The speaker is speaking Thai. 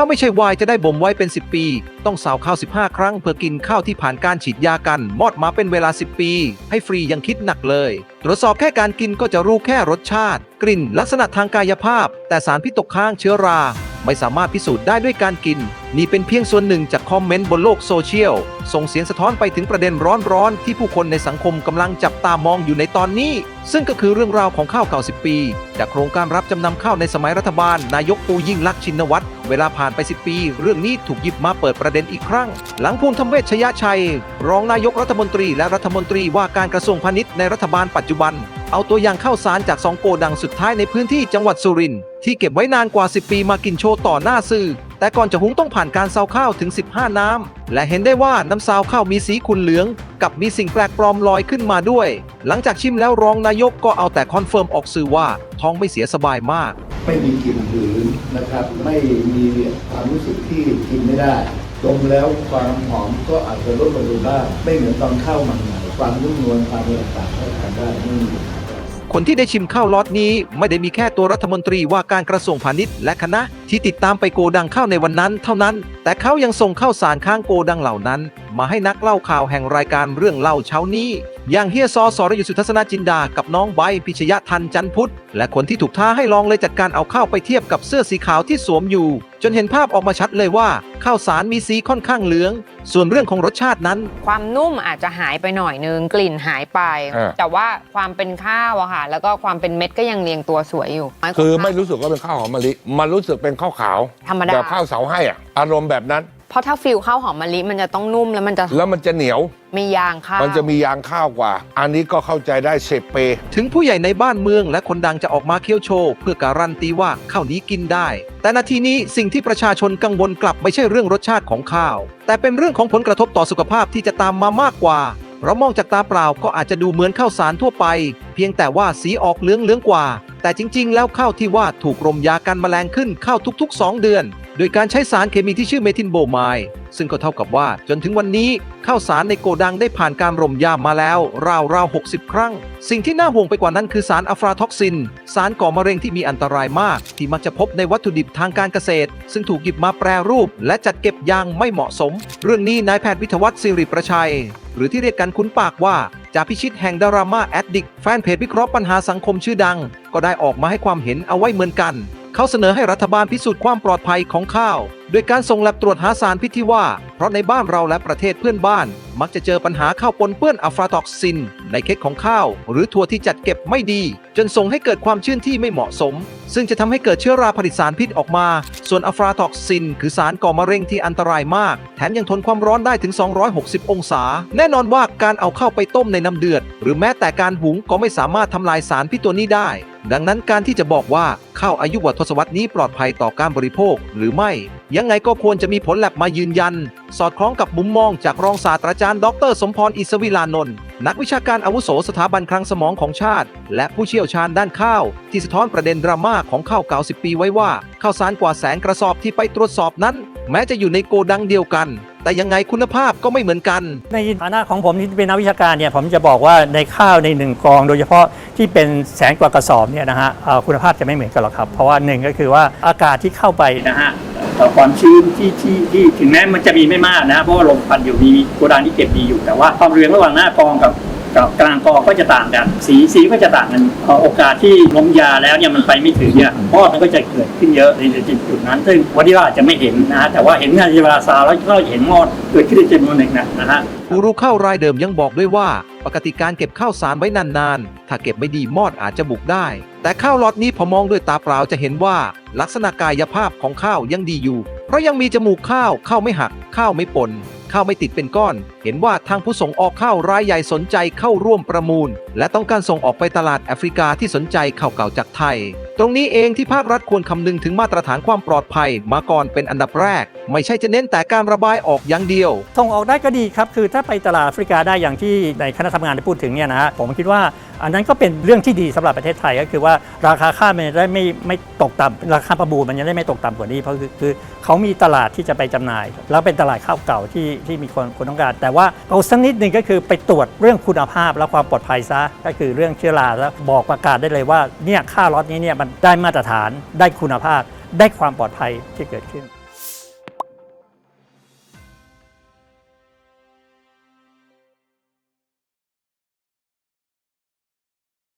ข้าวไม่ใช่วายจะได้บ่มไว้เป็น 10 ปี ต้องสาวข้าว 15 ครั้ง เพื่อกินข้าวที่ผ่านการฉีดยากันมอดมาเป็นเวลา 10 ปี ให้ฟรียังคิดหนักเลย ตรวจสอบแค่การกินก็จะรู้แค่รสชาติ กลิ่น ลักษณะทางกายภาพ แต่สารพิษตกค้างเชื้อรา ไม่สามารถพิสูจน์ได้ด้วยการกิน นี่เป็นเพียงส่วนหนึ่งจากคอมเมนต์บนโลกโซเชียล ส่งเสียงสะท้อนไปถึงประเด็นร้อนๆ ที่ผู้คนในสังคมกำลังจับตามองอยู่ในตอนนี้ ซึ่งก็คือเรื่องราวของข้าวเก่า10 ปี จากโครงการรับจำนำข้าวในสมัยรัฐบาล นายกปูยิ่งลักษณ์ชินวัตร เวลาผ่านไป 10 ปี เรื่องนี้ถูกหยิบมาเปิดประเด็นอีกครั้ง หลังภูมิธรรมเวชยชัย รองนายกรัฐมนตรี และรัฐมนตรีว่าการกระทรวงพาณิชย์ในรัฐบาลปัจจุบัน เอาตัวอย่างข้าวสารจากสองโกดังสุดท้ายในพื้นที่จังหวัดสุรินทร์ที่เก็บไว้นานกว่า 10 ปีมากินโชว์ต่อหน้าสื่อ แต่ก่อนจะหุงต้องผ่านการซาวข้าวถึง 15 น้ำ และเห็นได้ว่าน้ำซาวข้าวมีสีขุ่นเหลือง กับมีสิ่งแปลกปลอมลอยขึ้นมาด้วย หลังจากชิมแล้วรองนายกก็เอาแต่คอนเฟิร์มออกสื่อว่าท้องไม่เสียสบายมาก ไม่มีกลิ่นหืนนะครับ ไม่มีความรู้สึกที่กินไม่ได้ดมแล้วความหอมก็อาจจะลดลงไปบ้างไม่เหมือนตอนข้าวมันใหม่ความนุ่มนวลความอะไรต่างๆก็ทานได้ไม่มี คนที่ได้ชิมข้าวล็อตนี้ไม่ได้มีแค่ตัวรัฐมนตรีว่าการกระทรวงพาณิชย์และคณะที่ติดตามไปโกดังข้าวในวันนั้น เท่านั้น แต่เขายังส่งข้าวสารข้างโกดังเหล่านั้น มาให้นักเล่าข่าวแห่งรายการเรื่องเล่าเช้านี้ อย่างเฮียซอสรยุทธสุทัศนจินดา กับน้องไบร์ทพิชยะทันจันพุทธ และคนที่ถูกท้าให้ลองเลยจัดการเอาข้าวไปเทียบกับเสื้อสีขาวที่สวมอยู่ จนเห็นภาพออกมาชัดเลยว่าข้าวสารมีสีค่อนข้างเหลือง ส่วนเรื่องของรสชาตินั้น ความนุ่มอาจจะหายไปหน่อยนึงกลิ่นหายไป เออ แต่ว่าความเป็นข้าวอะค่ะ แล้วก็ความเป็นเม็ดก็ยังเรียงตัวสวยอยู่คือไม่รู้สึกว่าเป็นข้าวหอมมะลิมันรู้สึกเป็นข้าวขาวธรรมดา แบบข้าวเสาให้อะอารมณ์แบบนั้น เพราะถ้าฟิลข้าวหอมมะลิมันจะต้องนุ่มแล้วมันจะ แล้วมันจะเหนียว มียางข้าวมันจะมียางข้าวกว่า อันนี้ก็เข้าใจได้เสพเป ถึงผู้ใหญ่ในบ้านเมืองและคนดังจะออกมาเคี่ยวโชว์เพื่อการันตีว่าข้าวนี้กินได้ แต่นาทีนี้สิ่งที่ประชาชนกังวลกลับไม่ใช่เรื่องรสชาติของข้าว แต่เป็นเรื่องของผลกระทบต่อสุขภาพที่จะตามมามากกว่า เรามองจากตาเปล่าก็อาจจะดูเหมือนข้าวสารทั่วไป เพียงแต่ว่าสีออกเหลืองเหลืองๆกว่า แต่จริง ๆ แล้วข้าวที่ว่าถูกรมยากันแมลงขึ้นข้าวทุก ๆ 2 เดือน โดยการใช้สารเคมีที่ชื่อเมทิลโบไมด์ซึ่งก็เท่ากับว่าจนถึงวันนี้ข้าวสารในโกดังได้ผ่านการรมยามาแล้วราวๆ60 ครั้ง สิ่งที่น่าห่วงไปกว่านั้นคือสารอะฟลาท็อกซิน สารก่อมะเร็งที่มีอันตรายมาก ที่มักจะพบในวัตถุดิบทางการเกษตร ซึ่งถูกหยิบมาแปรรูป และจัดเก็บอย่างไม่เหมาะสม เรื่องนี้นายแพทย์วิทวัฒน์สิริประชัย หรือที่เรียกกันคุ้นปากว่า จากพิชิตแห่งดาราม่าแอดดิกแฟนเพจวิเคราะห์ปัญหาสังคมชื่อดัง ก็ได้ออกมาให้ความเห็นเอาไว้เหมือนกัน เขาเสนอให้รัฐบาลพิสูจน์ความปลอดภัยของข้าว โดยการส่งแลบตรวจหาสารพิษที่ว่า เพราะในบ้านเราและประเทศเพื่อนบ้าน มักจะเจอปัญหาข้าวปนเปื้อนอะฟาทอกซิน ในเค้กของข้าว หรือถั่วที่จัดเก็บไม่ดี จนส่งให้เกิดความชื้นที่ไม่เหมาะสม ซึ่งจะทำให้เกิดเชื้อราผลิตสารพิษออกมา ส่วนอะฟาทอกซิน คือสารก่อมะเร็งที่อันตรายมาก แถมยังทนความร้อนได้ถึง 260 องศา แน่นอนว่าการเอาเข้าวไปต้มในน้ำเดือด หรือแม้แต่การหุงก็ไม่สามารถทำลายสารพิษตัวนี้ได้ ดังนั้นการที่จะบอกว่าข้าวอายุวัทศวรรษนี้ปลอดภัยต่อการบริโภคหรือไม่ ยังไงก็ควรจะมีผลแลบมายืนยัน สอดคล้องกับมุมมองจากรองศาสตราจารย์ดร สมพรอิสวิลานนท์นักวิชาการอาวุโสสถาบันคลังสมองของชาติ และผู้เชี่ยวชาญด้านข้าว ที่สะท้อนประเด็นดราม่าของข้าวเก่า10ปีไว้ว่าข้าวสารกว่าแสนกระสอบที่ไปตรวจสอบนั้น แม้จะอยู่ในโกดังเดียวกัน แต่ยังไงคุณภาพก็ไม่เหมือนกัน ในฐานะของผมที่เป็นนักวิชาการเนี่ยผมจะบอกว่าในข้าวในหนึ่งกอง โดยเฉพาะที่เป็นแสนกว่ากระสอบเนี่ยนะฮะเอ่อคุณภาพจะไม่เหมือนกันหรอกครับ เพราะว่าหนึ่งก็คือว่าอากาศที่เข้าไปนะฮะเอ่อความชื้นที่ที่ที่ถึงแม้มันจะมีไม่มากนะฮะเพราะว่าลมพัดอยู่มีโกดังที่เก็บดีอยู่แต่ว่าความเรืองระหว่างหน้ากองกับ กับกลางกองก็จะต่างกัน สีสีก็จะต่างกันเอ่อโอกาสที่ล้มยาแล้วเนี่ยมันไปไม่ถึงเนี่ยมอดมันก็จะเกิดขึ้นเยอะในจุดนั้น ซึ่งวันนี้เราอาจจะไม่เห็นนะฮะแต่ว่าเห็นงานเวลาซาวแล้วก็เห็นมอดเกิดขึ้นในจำนวนหนึ่งนะนะฮะผู้รู้ข้าวรายเดิมยังบอกด้วยว่า ปกติการเก็บข้าวสารไว้นานๆ ถ้าเก็บไม่ดีมอดอาจจะบุกได้ แต่ข้าวล็อตนี้พอมองด้วยตาเปล่าจะเห็นว่า ลักษณะกายภาพของข้าวยังดีอยู่ เพราะยังมีจมูกข้าวข้าวไม่หัก ข้าวไม่ปนข้าวไม่ติดเป็นก้อนเห็นว่าทางผู้ส่งออกข้าวรายใหญ่สนใจเข้าร่วมประมูล และต้องการส่งออกไปตลาดแอฟริกาที่สนใจข้าวเก่าจากไทย ตรงนี้เองที่ภาครัฐควรคำนึงถึงมาตรฐานความปลอดภัย มาก่อนเป็นอันดับแรก ไม่ใช่จะเน้นแต่การระบายออกอย่างเดียว ส่งออกได้ก็ดีครับคือถ้าไปตลาดแอฟริกาได้อย่างที่ในคณะทำงานได้พูดถึงเนี่ยนะฮะผมคิดว่าอันนั้นก็เป็นเรื่องที่ดีสำหรับประเทศไทยก็คือว่าราคาข้าวมันจะได้ไม่ไม่ตกต่ำราคาประมูลมันจะได้ไม่ตกต่ำกว่านี้เพราะคือคือเขามีตลาดที่จะไปจำหน่าย แล้วเป็นตลาดข้าวเก่าที่ที่มีคนคนต้องการแต่ว่าเอาสักนิดหนึ่งก็คือไปตรวจเรื่องคุณภาพและความปลอดภัยซะก็คือเรื่องเชื้อราแล้วบอกประกาศได้เลยว่าเนี่ยข้าวล็อตนี้เนี่ยมันได้มาตรฐานได้คุณภาพได้ความปลอดภัยที่เกิดขึ้น